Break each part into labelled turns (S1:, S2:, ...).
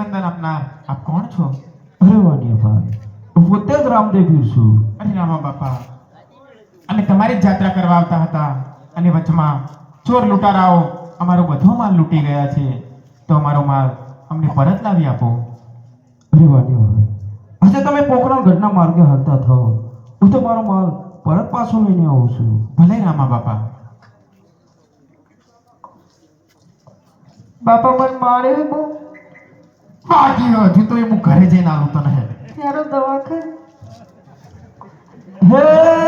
S1: આપનાર આપ કોણ છો?
S2: અરે વાણિયાભાઈ હું પોતે જ રામદેવ પીર છું.
S1: અરે રામા બાપા. અમે તમારી જ યાત્રા કરવા આવતા હતા. અને વચમાં ચોર લૂંટારાઓ અમારો બધો માલ લૂંટી ગયા છે. તો અમારો માલ અમને પરત લાવી આપો.
S2: અરે વાણિયાભાઈ આજે તમે પોકરણ ઘટના માર્ગે હરતા થાઓ. હું તો મારો માલ પરત પાછો લઈને આવું છું.
S1: ભલે રામા બાપા.
S3: બાપા મને મારે બહુ
S1: બાકી હજુ તો એ હું ઘરે જઈને આવું તો નહીં.
S3: દવા દવાખાને?
S2: હે?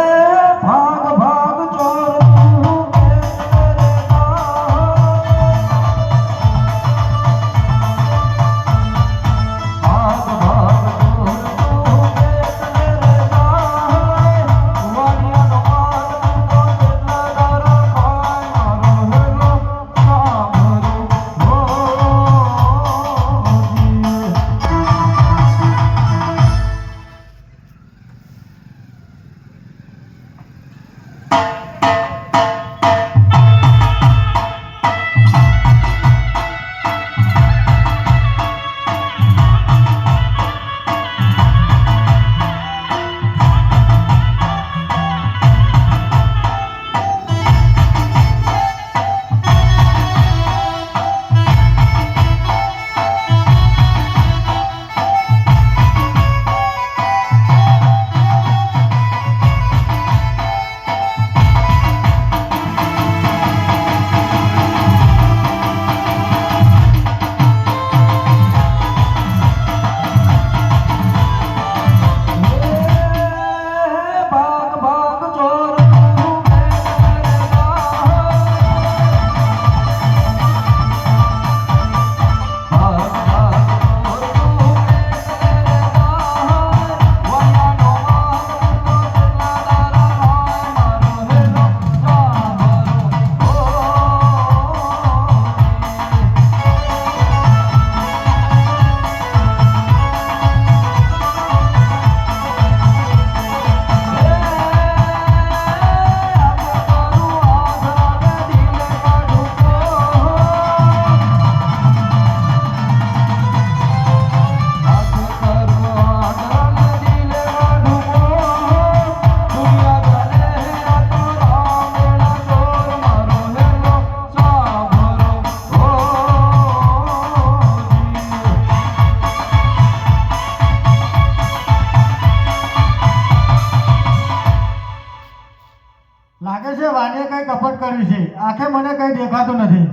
S3: છે વાણીએ કઈ કપટ કર્યું છે આખે મને કઈ દેખાતું નથી.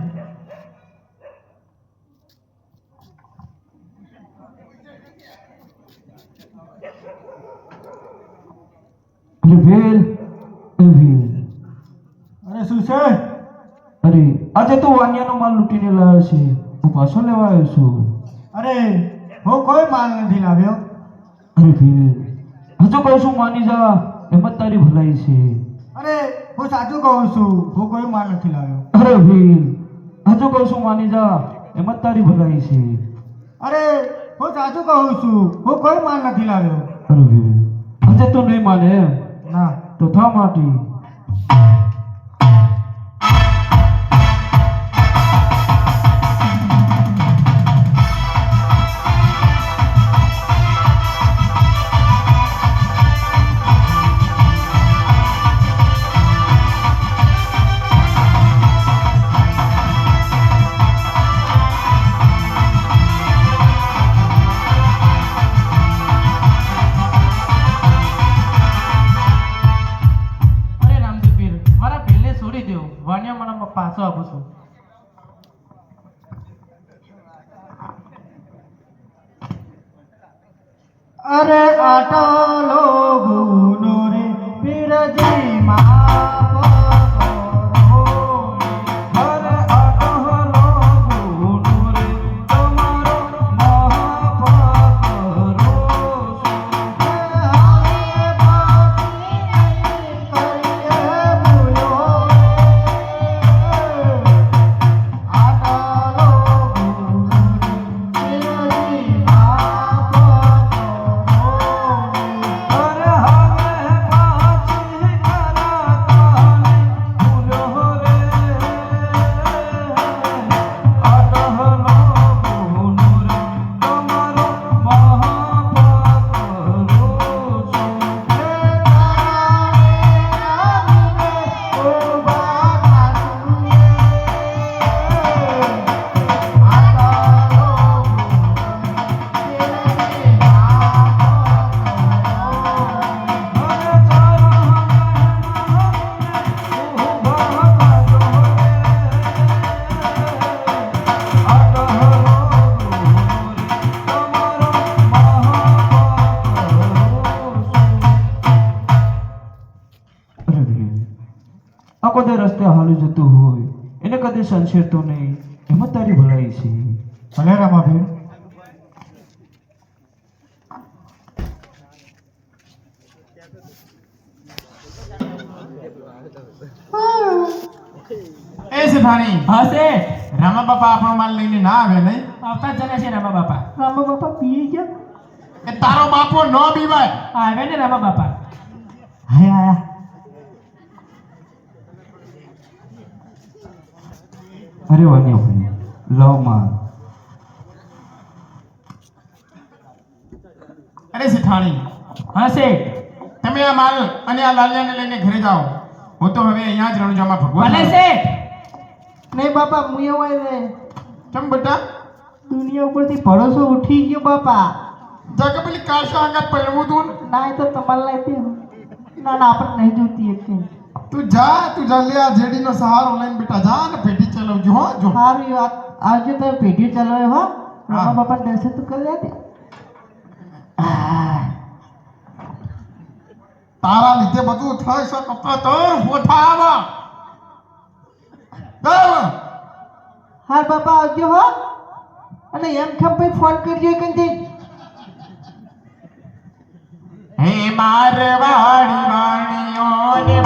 S2: અરે
S3: શું છે?
S2: અરે આજે તો વાનિયાનો માલ લૂંટીને લાવ્યો છે. હું પાછો લેવા આવ્યો છું.
S3: અરે હું કોઈ માલ નથી લાવ્યો.
S2: અરે ભીલ હજુ કહું છું માની જા. એમ તારી ભલાઈ છે.
S3: અરે હું સાચું કહું છું હું કોઈ માલ નથી લાવ્યો.
S2: અરે વેલ સાચું કહું છું માની જા એમ જ તારી ભલાઈ છે.
S3: અરે હું સાચું કહું છું હું કોઈ માલ નથી લાવ્યો.
S2: અરે વેલ આજે તો નહીં માને.
S3: ના.
S2: તો થા માટી. আরে আটালো ভুবন પદે રસ્તે હાલી જતું હોય એને કદી સંશેરતો નહીં. એમાં તારી ભલાઈ છે.
S3: ભલે રમાભીર
S1: એ શેઠાણી
S4: હા શેઠ
S1: રામા બાપા આપણો માલ લઈને ના આવે નહીં?
S4: આવતા જને છે રામા બાપા.
S3: રામા બાપા પીએ ગયા
S1: એ તારો બાપો ન પીવાય.
S4: આવે ને રામા બાપા.
S3: હાય આયા
S2: અરે વાન્યા ભાઈ લવમાં.
S1: અરે શેઠાણી.
S4: હા શેઠ.
S1: તમે આ માલ અને આ લાલિયાને લઈને ઘરે જાઓ. હું તો હવે અહીંયા જ રણજામાં ભગવાન
S4: ભલે શેઠ.
S3: નહીં બાપા હું એવો ને
S1: કેમ બેટા?
S3: દુનિયા ઉપરથી ભરોસો ઉઠી ગયો બાપા.
S1: જાકે પેલી કાશા આગળ પહેરવું તું ને.
S3: એ તો તમારે લાગે ના ના આપણે નહીં જોતી એક.
S1: તું જા તું જા લે આ જેડીનો સહારો લઈને બેટા જા ને પેઢી ચલાવજો હો જો.
S3: સારું વાત. આજે તો પેઢી ચલાવે હો.
S1: હા.
S3: બાપા દર્શન તો કરી લે
S1: તારા લીધે બધું થાય છે કપડા તો મોઠા આવા.
S3: હા બાપા આવજો હો. અને એમ ખમ ભાઈ ફોન કરજો કે દે
S1: હે મારવાડી વાળા